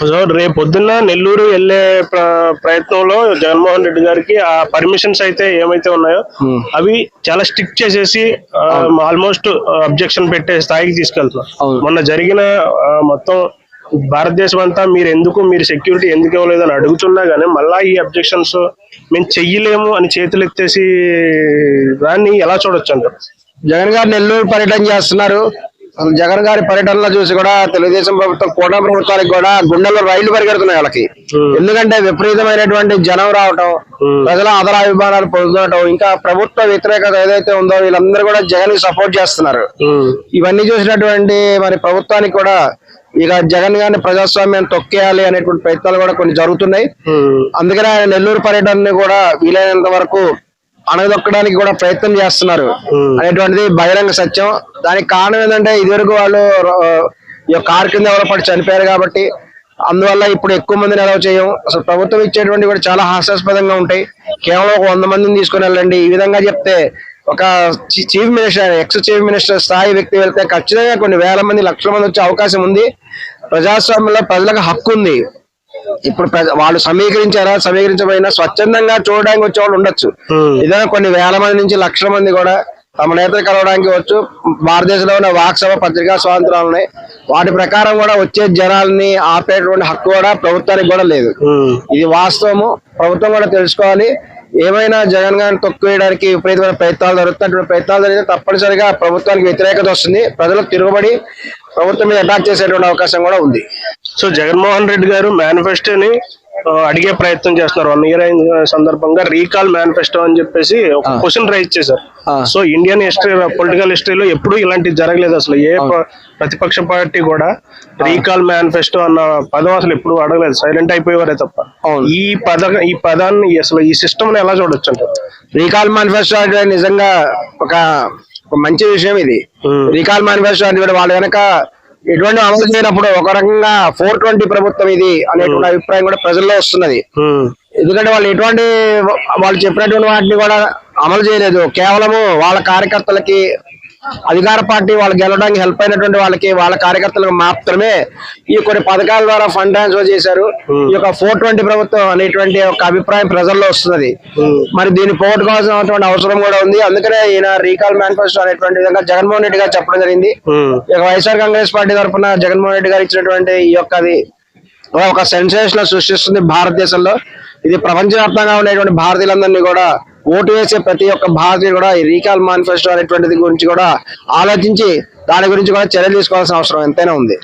So రేపు పొద్దున్న నెల్లూరు వెళ్ళే ప్ర- ప్రయత్నంలో జగన్మోహన్ రెడ్డి గారికి ఆ పర్మిషన్స్ అయితే ఏమైతే ఉన్నాయో అవి చాలా స్ట్రిక్ట్ చేసేసి ఆల్మోస్ట్ అబ్జెక్షన్ పెట్టే స్థాయికి తీసుకెళ్తున్నారు అవును. మొన్న జరిగిన మొత్తం భారతదేశం అంతా మీరు ఎందుకు మీరు సెక్యూరిటీ ఎందుకు ఇవ్వలేదు అని అడుగుతున్నా గానీ మళ్ళా ఈ అబ్జెక్షన్స్ మేము చెయ్యలేము అని చేతులు ఎత్తేసి దాన్ని ఎలా చూడొచ్చు అంటారు? జగన్ గారు నెల్లూరు పర్యటన చేస్తున్నారు. జగన్ గారి పర్యటనలో చూసి కూడా తెలుగుదేశం ప్రభుత్వం కూటమి ప్రభుత్వానికి కూడా గుండెల్లో రైళ్ళు పరిగెడుతున్నాయి వాళ్ళకి. ఎందుకంటే విపరీతమైనటువంటి జనం రావటం. ప్రజల ఆదరాభిమానాలు పొందడం ఇంకా ప్రభుత్వ వ్యతిరేకత ఏదైతే ఉందో వీళ్ళందరూ కూడా జగన్ సపోర్ట్ చేస్తున్నారు. ఇవన్నీ చూసినటువంటి మరి ప్రభుత్వానికి కూడా ఇక జగన్ గారిని ప్రజాస్వామ్యాన్ని తొక్కేయాలి అనేటువంటి ప్రయత్నాలు కూడా కొన్ని జరుగుతున్నాయి. అందుకనే ఆయన నెల్లూరు పర్యటనని కూడా వీలైనంత వరకు అణగదొక్కడానికి కూడా ప్రయత్నం చేస్తున్నారు. అనేటువంటిది బహిరంగ సత్యం. దానికి కారణం ఏంటంటే ఇదివరకు వాళ్ళు కారు కింద ఎవరో పడి చనిపోయారు కాబట్టి అందువల్ల ఇప్పుడు ఎక్కువ మందిని అలౌ చేయం. అసలు ప్రభుత్వం ఇచ్చేటువంటి కూడా చాలా హాస్యాస్పదంగా ఉంటాయి. కేవలం ఒక వంద మందిని తీసుకుని వెళ్ళండి. ఈ విధంగా చెప్తే ఒక chief minister ex chief minister స్థాయి వ్యక్తి వెళ్తే ఖచ్చితంగా కొన్ని వేల మంది లక్షల మంది వచ్చే అవకాశం ఉంది. ప్రజాస్వామ్యంలో ప్రజలకు హక్కు ఉంది. ఇప్పుడు వాళ్ళు సమీకరించారా సమీకరించబోయినా స్వచ్ఛందంగా చూడడానికి వచ్చే వాళ్ళు ఉండొచ్చు. Hmm. ఇదే కొన్ని వేల మంది నుంచి లక్షల మంది కూడా తమ నేతలు కలవడానికి వచ్చు. భారతదేశంలో ఉన్న వాక్సభ పత్రికా స్వాతంత్రాలు ఉన్నాయి వాటి ప్రకారం కూడా వచ్చే జనాల్ని ఆపేటువంటి హక్కు కూడా ప్రభుత్వానికి కూడా లేదు. ఉమ్, ఇది వాస్తవము. ప్రభుత్వం కూడా తెలుసుకోవాలి. ఏమైనా జగన్ గారిని తొక్కేయడానికి విపరీతమైన ప్రయత్నాలు జరుగుతున్నటువంటి ప్రయత్నాలు జరిగితే తప్పనిసరిగా ప్రభుత్వానికి వ్యతిరేకత వస్తుంది. ప్రజలకు తిరుగుబడి ప్రభుత్వం మీద అటాక్ చేసేటువంటి అవకాశం కూడా ఉంది. సో జగన్మోహన్ రెడ్డి గారు మేనిఫెస్టోని అడిగే ప్రయత్నం చేస్తున్నారు. వన్ ఇయర్ అయిన సందర్భంగా రీకాల్ మేనిఫెస్టో అని చెప్పేసి ఒక క్వశ్చన్ రైజ్ చేశారు. సో ఇండియన్ హిస్టరీ పొలిటికల్ హిస్టరీలో ఎప్పుడు ఇలాంటివి జరగలేదు అసలు. ఏ ప్ర- ప్రతిపక్ష పార్టీ కూడా రీకాల్ మేనిఫెస్టో అన్న పదం అసలు ఎప్పుడు అడగలేదు. సైలెంట్ అయిపోయేవారే తప్ప. ఈ పద ఈ పదాన్ని అసలు ఈ సిస్టమ్ ఎలా చూడొచ్చు అంటారు? రీకాల్ మేనిఫెస్టో అంటే నిజంగా ఒక ఒక మంచి విషయం ఇది. రీకాల్ మేనిఫెస్టో అంటే కూడా వాళ్ళ వెనక ఎటువంటి అమలు చేయనప్పుడు ఒక రకంగా ఫోర్ ట్వంటీ ప్రభుత్వం ఇది అనేటువంటి అభిప్రాయం కూడా ప్రజల్లో వస్తున్నది. ఎందుకంటే వాళ్ళు ఎటువంటి వాళ్ళు చెప్పినటువంటి వాటిని కూడా అమలు చేయలేదు. కేవలము వాళ్ళ కార్యకర్తలకి అధికార పార్టీ వాళ్ళు గెలవడానికి హెల్ప్ అయినటువంటి వాళ్ళకి వాళ్ళ కార్యకర్తలకు మాత్రమే ఈ కొన్ని పథకాల ద్వారా ఫండ్ ట్రాన్స్ఫర్ చేశారు. ఈ యొక్క ఫోర్ ట్వంటీ ప్రభుత్వం అనేటువంటి ఒక అభిప్రాయం ప్రజల్లో వస్తున్నది. ఉమ్, మరి దీన్ని పోగొట్టుకోవాల్సినటువంటి అవసరం కూడా ఉంది. అందుకనే ఈయన రీకాల్ మేనిఫెస్టో అనేటువంటి విధంగా జగన్మోహన్ రెడ్డి గారు చెప్పడం జరిగింది. యొక్క వైఎస్ఆర్ కాంగ్రెస్ పార్టీ తరఫున జగన్మోహన్ రెడ్డి గారు ఇచ్చినటువంటి ఈ యొక్క అది ఒక సెన్సేషన్ సృష్టిస్తుంది భారతదేశంలో. ఇది ప్రపంచవ్యాప్తంగా ఉండేటువంటి భారతీయులందరినీ కూడా ఓటు వేసే ప్రతి ఒక్క భారతీయుడు కూడా ఈ రీకాల్ మేనిఫెస్టో అనేటువంటిది గురించి కూడా ఆలోచించి దాని గురించి కూడా చర్యలు తీసుకోవాల్సిన అవసరం ఎంతైనా ఉంది.